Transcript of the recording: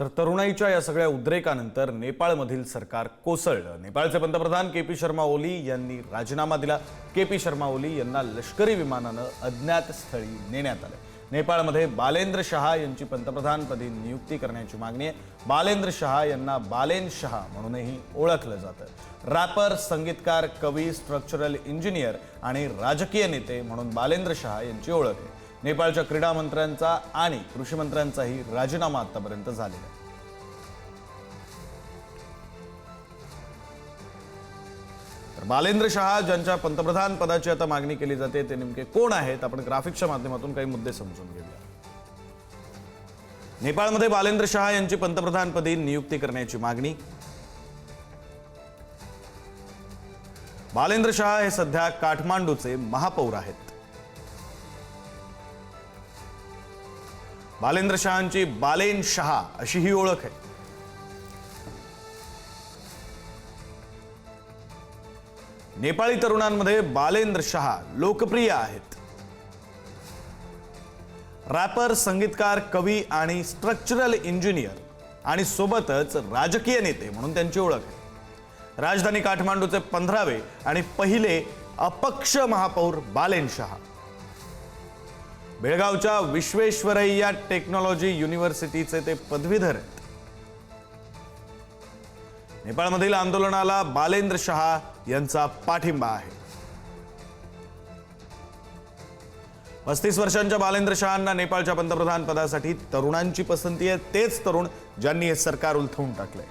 तर तरुणाईच्या या सगळ्या उद्रेकानंतर नेपाळमधील सरकार कोसळलं. नेपाळचे पंतप्रधान के पी शर्मा ओली यांनी राजीनामा दिला. के पी शर्मा ओली यांना लष्करी विमानानं अज्ञात स्थळी नेण्यात आलं. नेपाळमध्ये बालेंद्र शहा यांची पंतप्रधानपदी नियुक्ती करण्याची मागणी आहे. बालेंद्र शहा यांना बालेन शहा म्हणूनही ओळखलं जातं. रॅपर संगीतकार कवी स्ट्रक्चरल इंजिनियर आणि राजकीय नेते म्हणून बालेंद्र शहा यांची ओळख आहे. नेपाळच्या क्रीडा मंत्र्यांचा आणि कृषी मंत्र्यांचाही राजीनामा आतापर्यंत झालेला आहे. तर बालेंद्र शहा ज्यांच्या पंतप्रधान पदाची आता मागणी केली जाते ते नेमके कोण आहेत? आपण ग्राफिक्सच्या माध्यमातून काही मुद्दे समजून घेऊया. नेपाळमध्ये बालेंद्र शहा यांची पंतप्रधानपदी नियुक्ती करण्याची मागणी. बालेंद्र शहा हे सध्या काठमांडूचे महापौर आहेत. बालेंद्र शहांची बालेन शहा अशी ही ओळख आहे. नेपाळी तरुणांमध्ये बालेंद्र शहा लोकप्रिय आहेत. रॅपर संगीतकार कवी आणि स्ट्रक्चरल इंजिनियर आणि सोबतच राजकीय नेते म्हणून त्यांची ओळख आहे. राजधानी काठमांडूचे पंधरावे आणि पहिले अपक्ष महापौर बालेन शहा. बेळगावच्या विश्वेश्वरय्या टेक्नॉलॉजी युनिव्हर्सिटीचे ते पदवीधर आहेत. नेपाळमधील आंदोलनाला बालेंद्र शहा यांचा पाठिंबा आहे. पस्तीस वर्षांच्या बालेंद्र शहांना नेपाळच्या पंतप्रधान पदासाठी तरुणांची पसंती आहे. तेच तरुण ज्यांनी हे सरकार उलथवून टाकले